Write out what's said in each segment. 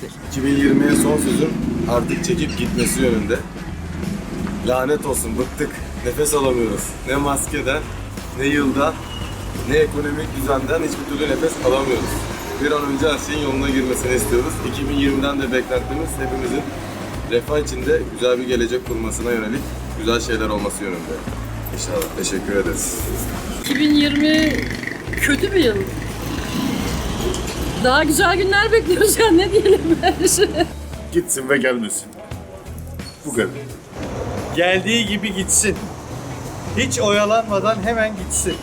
geçmiştir. 2020'ye son sözüm artık çekip gitmesi yönünde. Lanet olsun bıktık. Nefes alamıyoruz. Ne maskeden, ne yıldan, ne ekonomik düzenden hiçbir türlü nefes alamıyoruz. Bir an önce her şeyin yoluna girmesini istiyoruz. 2020'den de beklentimiz hepimizin refah içinde güzel bir gelecek kurmasına yönelik güzel şeyler olması yönünde. İnşallah. Teşekkür ederiz. 2020 kötü bir yıl. Daha güzel günler bekliyoruz ya ne diyelim ben Gitsin ve gelmesin. Bu kadar. Geldiği gibi gitsin. Hiç oyalanmadan hemen gitsin.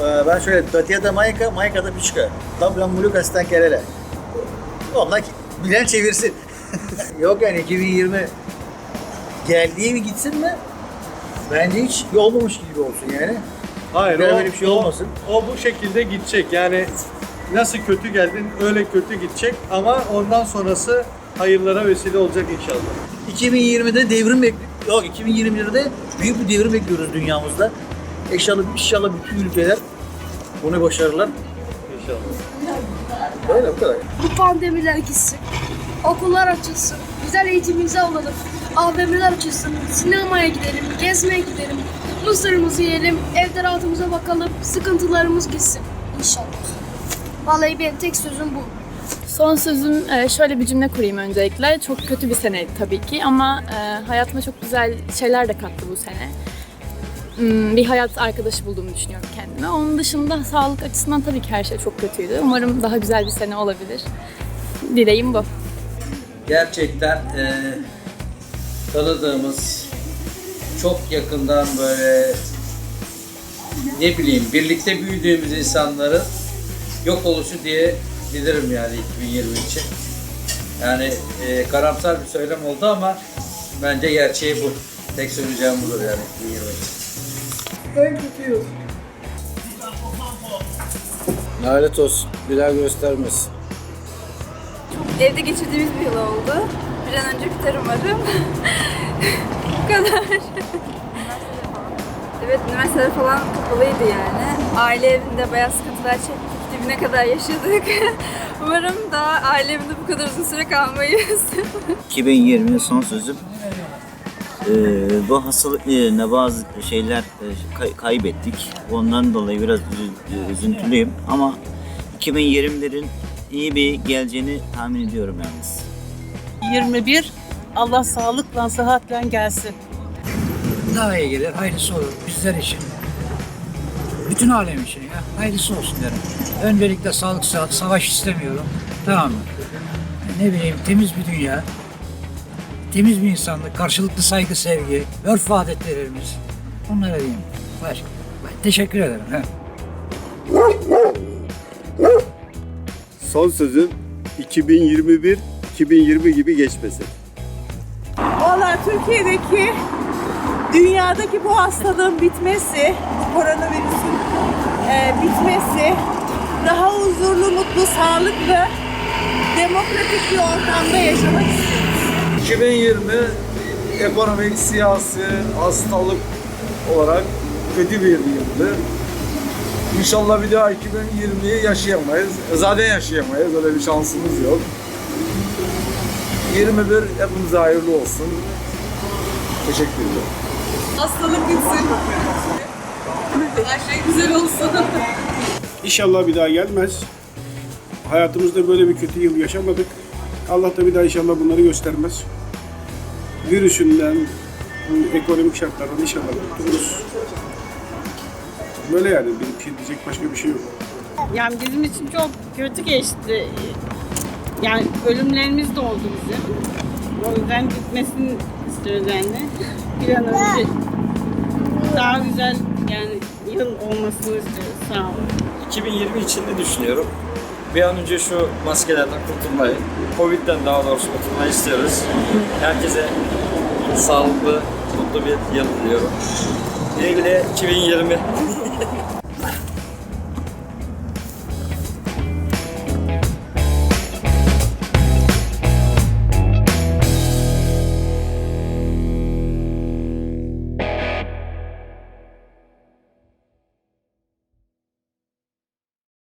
Ee, ben şöyle Tatiana Mayka, Mayka da Piçka. Tablan Mulukas'tan Kerele. Onlar bilen çevirsin. Yok yani 2020 geldiği mi gitsin mi? Bence hiç olmamış gibi olsun yani. Hayır o, böyle bir şey o- olmasın. O, bu şekilde gidecek. Yani nasıl kötü geldin öyle kötü gidecek ama ondan sonrası hayırlara vesile olacak inşallah. 2020'de devrim bekliyoruz. Yok 2021'de büyük bir devrim bekliyoruz dünyamızda. İnşallah, inşallah bütün ülkeler bunu başarırlar. İnşallah. Böyle bu kadar. Bu pandemiler gitsin. Okullar açılsın. Güzel eğitimimizi alalım. AVM'ler açılsın. Sinemaya gidelim. Gezmeye gidelim. Mısırımızı yiyelim. Evde rahatımıza bakalım. Sıkıntılarımız gitsin. İnşallah. Vallahi benim tek sözüm bu. Son sözüm e, şöyle bir cümle kurayım öncelikle. Çok kötü bir seneydi tabii ki ama e, hayatıma çok güzel şeyler de kattı bu sene. Hmm, Bir hayat arkadaşı bulduğumu düşünüyorum kendime. Onun dışında sağlık açısından tabii ki her şey çok kötüydü. Umarım daha güzel bir sene olabilir. Dileğim bu. gerçekten e, tanıdığımız çok yakından böyle ne bileyim birlikte büyüdüğümüz insanların yok oluşu diye bilirim yani 2020 için. Yani e, karamsar bir söylem oldu ama bence gerçeği bu. Tek söyleyeceğim budur yani 2020 için. Lanet olsun. Bir daha göstermez. Evde geçirdiğimiz bir yıl oldu. Bir an önce biter umarım. Bu kadar. evet, üniversiteler falan kapalıydı yani. Aile evinde bayağı sıkıntılar çektik. Dibine kadar yaşadık. umarım daha aile evinde bu kadar uzun süre kalmayız. 2020 son sözüm. Ee, bu hastalık nedeniyle bazı şeyler e, kay- kaybettik. Ondan dolayı biraz üzü- üzüntülüyüm ama 2020'lerin iyi bir geleceğini tahmin ediyorum yalnız. 21 Allah sağlıkla sıhhatle gelsin. Daha iyi gelir. Hayırlısı olur. Bizler için. Bütün alem için ya. Hayırlısı olsun derim. Öncelikle sağlık, sıhhat, savaş istemiyorum. Tamam mı? Ne bileyim temiz bir dünya. Temiz bir insanlık, karşılıklı saygı, sevgi, örf ve adetlerimiz. Onlara diyeyim. Başka. Teşekkür ederim. He. Son sözüm 2021 2020 gibi geçmesin. Valla Türkiye'deki, dünyadaki bu hastalığın bitmesi, bu koronavirüsün e, bitmesi, daha huzurlu, mutlu, sağlıklı, demokratik bir ortamda yaşamak istiyorum. 2020 ekonomik, siyasi, hastalık olarak kötü bir yıldı. İnşallah bir daha 2020'yi yaşayamayız. Zaten yaşayamayız. Öyle bir şansımız yok. 21 hepimize hayırlı olsun. Teşekkür ederim. Hastalık bitsin. Her şey güzel olsun. İnşallah bir daha gelmez. Hayatımızda böyle bir kötü yıl yaşamadık. Allah da bir daha inşallah bunları göstermez. Virüsünden, bu ekonomik şartlardan inşallah kurtuluruz. Böyle yani. Bir şey diyecek başka bir şey yok. Yani bizim için çok kötü geçti. Yani ölümlerimiz de oldu bizim. O yüzden gitmesini istiyoruz yani. Bir an önce daha güzel yani yıl olmasını istiyoruz. Sağ olun. 2020 için de düşünüyorum. Bir an önce şu maskelerden kurtulmayı, Covid'den daha doğrusu kurtulmayı istiyoruz. Herkese sağlıklı, mutlu bir yıl diliyorum. Güle güle 2020.